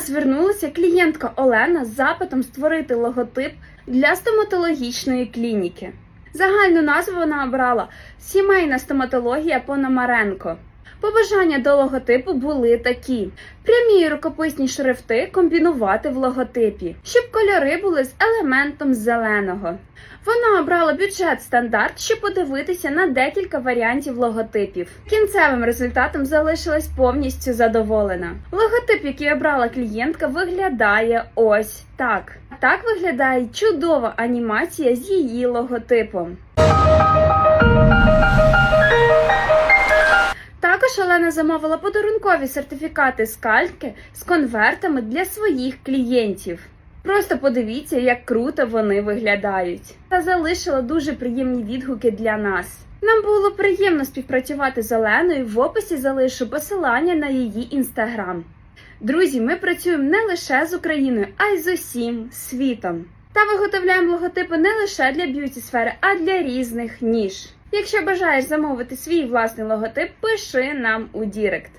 нас звернулася клієнтка Олена з запитом створити логотип для стоматологічної клініки. Загальну назву вона обрала Сімейна стоматологія Пономаренко. Побажання до логотипу були такі: прямі рукописні шрифти комбінувати в логотипі, щоб кольори були з елементом зеленого. Вона обрала бюджет стандарт, щоб подивитися на декілька варіантів логотипів. Кінцевим результатом залишилась повністю задоволена. Логотип, який обрала клієнтка, виглядає ось так. Так виглядає чудова анімація з її логотипом. Також Олена замовила подарункові сертифікати з кальки з конвертами для своїх клієнтів. Просто подивіться, як круто вони виглядають. Та залишила дуже приємні відгуки для нас. Нам було приємно співпрацювати з Оленою. В описі залишу посилання на її інстаграм. Друзі, ми працюємо не лише з Україною, а й з усім світом. Та виготовляємо логотипи не лише для б'юті сфери, а для різних ніж. Якщо бажаєш замовити свій власний логотип, пиши нам у Дірект.